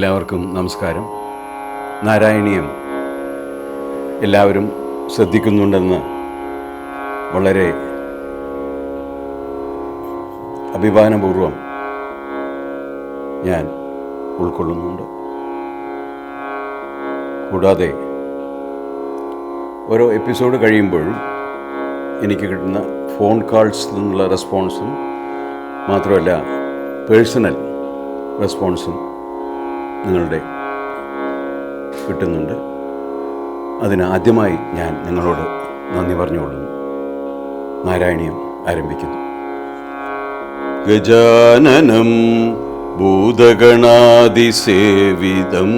എല്ലാവർക്കും നമസ്കാരം. നാരായണീയം എല്ലാവരും ശ്രദ്ധിക്കുന്നുണ്ടെന്ന് വളരെ അഭിമാനപൂർവം ഞാൻ ഉൾക്കൊള്ളുന്നുണ്ട്. കൂടാതെ ഓരോ എപ്പിസോഡ് കഴിയുമ്പോഴും എനിക്ക് കിട്ടുന്ന ഫോൺ കാൾസ് നിന്നുള്ള റെസ്പോൺസും മാത്രമല്ല പേഴ്സണൽ റെസ്പോൺസും നിങ്ങളുടെ കിട്ടുന്നുണ്ട്. അതിന് ആദ്യമായി ഞാൻ നിങ്ങളോട് നന്ദി പറഞ്ഞുകൊള്ളുന്നു. നാരായണീയം ആരംഭിക്കുന്നു. ഗജാനനം ഭൂതഗണാതിസേവിതം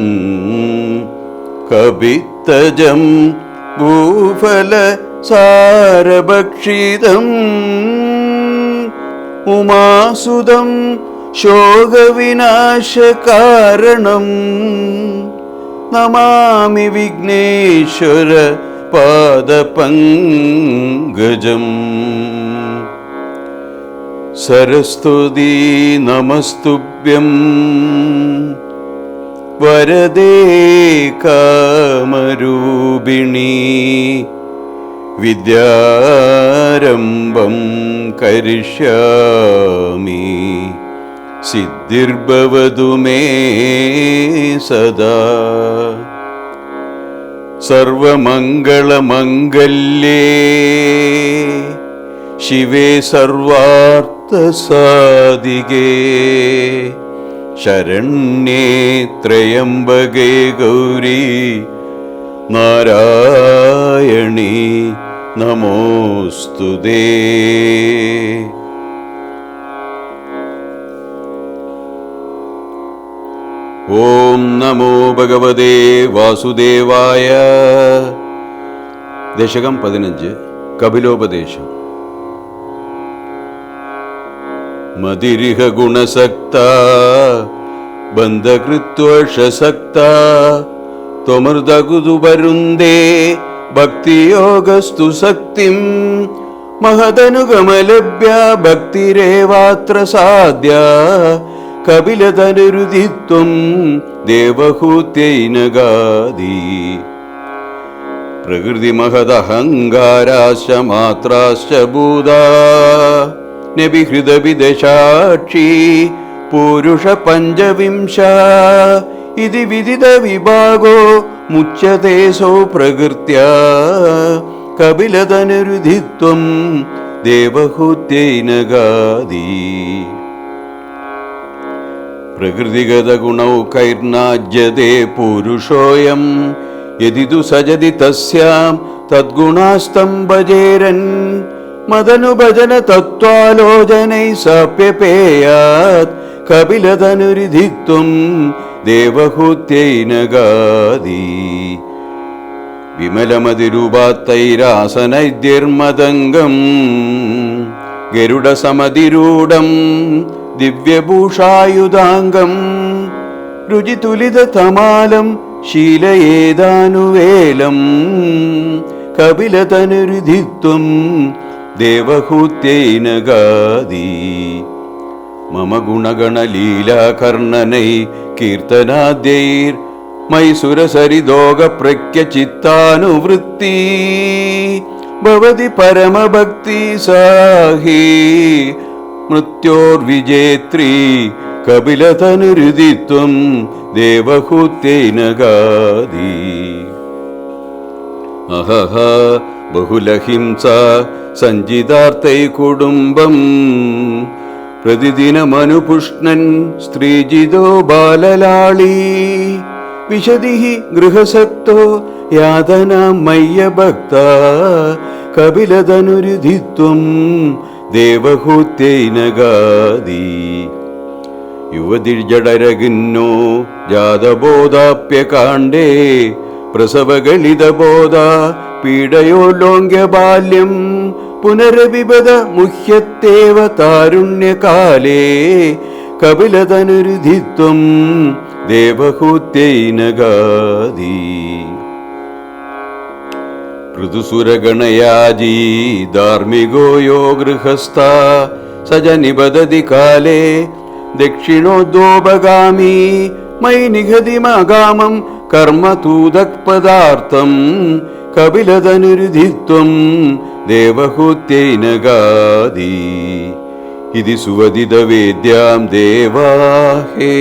കവിത്തജം ഭൂഫല സാരഭക്ഷിതം ഉമാസുതം ശോകവിനാശകാരണം. നമാമി വിഘ്നേശ്വര പാദപങ്കജം. സരസ്തുതി നമസ്തുഭ്യം. വരദേ കാമരൂപിണി. വിദ്യാരംഭം കരിഷ്യാമി. സിദ്ധിർഭവതു മേ സദാ. സർവമംഗളമംഗല്യേ ശിവേ സർവാർത്ഥസാധികേ. ശരണ്യേ ത്രയംബകേ ഗൗരി നാരായണി നമോസ്തുതേ. ഓം നമോ ഭഗവതേ വാസുദേവായ. ദശകം പതിനഞ്ച് കപിലോപദേശം. മതിരിഹ ഗുണസക്ത ബന്ധകൃത്വഷസക്ത ത്വമൃതകുതു വരുന്തേ ഭക്തിയോഗസ്തു സക്തിം. മഹതനുഗമലഭ്യ ഭക്തിരേവാത്ര സാധ്യ കപിലതനുരുതിത്വം ദേവഹൂത്യൈനഗാദി പ്രകൃതിമഹദഹങ്കാരാശ്ച ഭൂതാ. നബിഹൃതവിദശാക്ഷി പൂരുഷ പഞ്ചവിംശ. ഇതി വിദിത വിഭാഗോ മുച്യത്തെ സോ പ്രകൃത്യ. കപിലതനുരുധിത്വം ദേവഹൂത്യൈനഗാദി പ്രകൃതിഗതഗുണൗകൈർനാജ്യത്തെ പുരുഷോയം യതിതു സജതി തസ്യാം തദ്ഗുണാസ്തം ഭജേരൻ മദനുഭജന തത്വാലോചനൈ സാപ്യപേയാത് കപിലതനുരിധിത്വം ദേവഹൂത്യൈനഗാദി വിമലമതിരൂപാത്തൈരാസനൈദ്യർമദംഗം ഗരുഡസമതിരൂഢം ദിവ്യഭൂഷായുധാംഗം രുചിതുലിതമാലം ശീലയേതാനുവേലം കപിലതനുരുധിത്വം ദേവഹൂത്യൈനഗാദി. മമ ഗുണഗണലീലാകർണനൈ കീർത്തനാദ്യൈർ മൈസുരസരിദോഗപ്രജ്ഞചിത്താനുവൃത്തി ഭവതി പരമഭക്തി സാഹി മൃത്യോർവിജേത്രി കപിലതനുരുദിത്വം ദേവഹൂത്യനഗാദി അഹഹ ബഹുലഹിംസ സഞ്ചിതാർത്ഥൈ കുടുംബം പ്രതിദിനമനുപുഷ്ണൻ സ്ത്രീജിതോ ബാലലാളി. വിശതി ഗൃഹസക്തോ യാതന മയ്യഭക്ത കപിലതനുരുധിത്വം ദേവഹൂത്യൈനഗാദി യുവതിർജടരകിന്നോ ജാതബോധാപ്യകാണ്ഡേ പ്രസവഗളിതബോധ പീഡയോലോങ്ക്യ ബാല്യം പുനരവിപദ മുഹ്യത്തേവ താരുണ്യകാലേ കപിലതനുരുധിത്വം ദേവഹൂത്യൈനഗാദി പൃഥുസുരഗണയാജീ ധാർമ്മികോ ഗൃഹസ്ഥ സജ നിബദതി കാലേ ദക്ഷിണോദ്വോപഗാമി മയി നിഹതിമകാമം കർമ്മതൂതപദാർത്ഥം കപിലതനുരുധിത്വം ദേവഹൂത്യൈനഗാദി. ഇതി സുവദിതവേദ്യാം ദേവാഹേ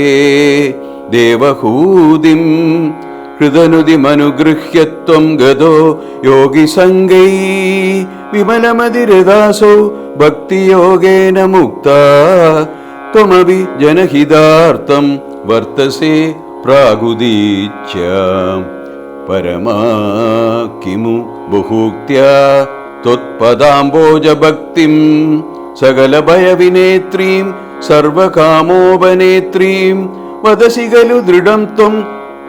ദേവഹൂതിം ഹൃദനുതിമനുഗൃഹ്യത്വം ഗതോ യോഗിസംഗൈ വിമലമതിരദാസോ ഭക്തിയോഗേന മുക്ത. ത്വമപി ജനഹിതാർത്ഥം വർത്തസേ പ്രാഗുദീച്യ പരമാ കിമു ബഹൂക്ത്യ ത്വത്പദാംബോജഭക്തിം സകലഭയവിനേത്രീം സർവകാമോപനേത്രീം വദസി ദൃഢം ത്വം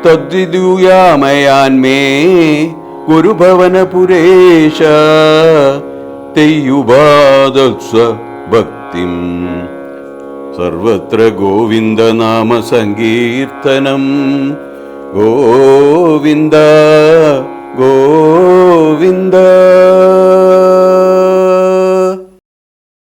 തദ്വിദൂയാമയാന്മേ ഗുരുഭവനപുരേശ തെയ്യുപാദത്സ ഭക്തിം സർവത്ര ഗോവിന്ദനാമ സങ്കീർത്തനം ഗോവിന്ദ ഗോവിന്ദ.